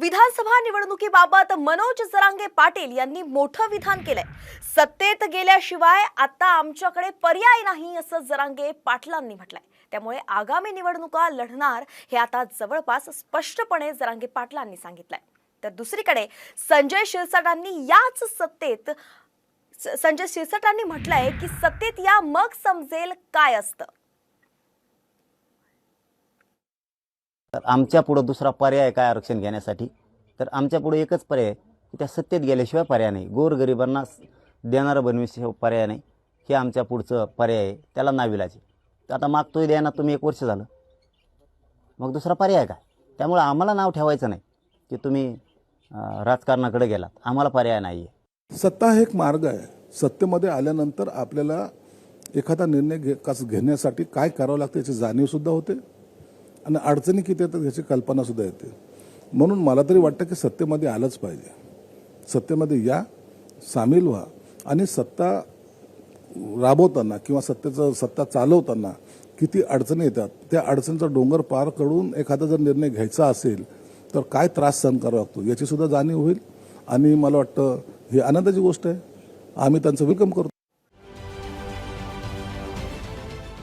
विधानसभा निवडणुकीबाबत मनोज जरांगे पाटील यांनी मोठं विधान केलंय. सत्तेत गेल्याशिवाय आता आमच्याकडे पर्याय नाही असं जरांगे पाटलांनी म्हटलंय. त्यामुळे आगामी निवडणुका लढणार हे आता जवळपास स्पष्टपणे जरांगे पाटलांनी सांगितलंय. तर दुसरीकडे संजय शिरसाटांनी याच सत्तेत संजय शिरसाटांनी म्हटलंय की सत्तेत या मग समजेल काय असतं. तर आमच्या पुढं दुसरा पर्याय काय आरक्षण घेण्यासाठी? तर आमच्या पुढे एकच पर्याय आहे की त्या सत्तेत गेल्याशिवाय पर्याय नाही. गोरगरिबांना देणारं बनविशिवाय पर्याय नाही. हे आमच्या पुढचं पर्याय आहे. त्याला नाविलाचे तर आता मागतोय द्यायना तुम्ही एक वर्ष झालं. मग दुसरा पर्याय काय? त्यामुळे आम्हाला नाव ठेवायचं नाही की तुम्ही राजकारणाकडे गेलात. आम्हाला पर्याय नाही आहे सत्ता हा एक मार्ग आहे. सत्तेमध्ये आल्यानंतर आपल्याला एखादा निर्णय घे कस घेण्यासाठी काय करावं लागतं याची जाणीवसुद्धा होते. आणि अडचणी किती येतात याची कल्पनासुद्धा येते. म्हणून मला तरी वाटतं की सत्तेमध्ये आलंच पाहिजे. सत्तेमध्ये या सामील व्हा. आणि सत्ता राबवताना किंवा सत्तेचं सत्ता चालवताना किती अडचणी येतात त्या अडचणीचा डोंगर पार करून एखादा जर निर्णय घ्यायचा असेल तर काय त्रास सहन करावा लागतो याचीसुद्धा जाणीव होईल. आणि मला वाटतं ही आनंदाची गोष्ट आहे. आम्ही त्यांचं वेलकम करतो.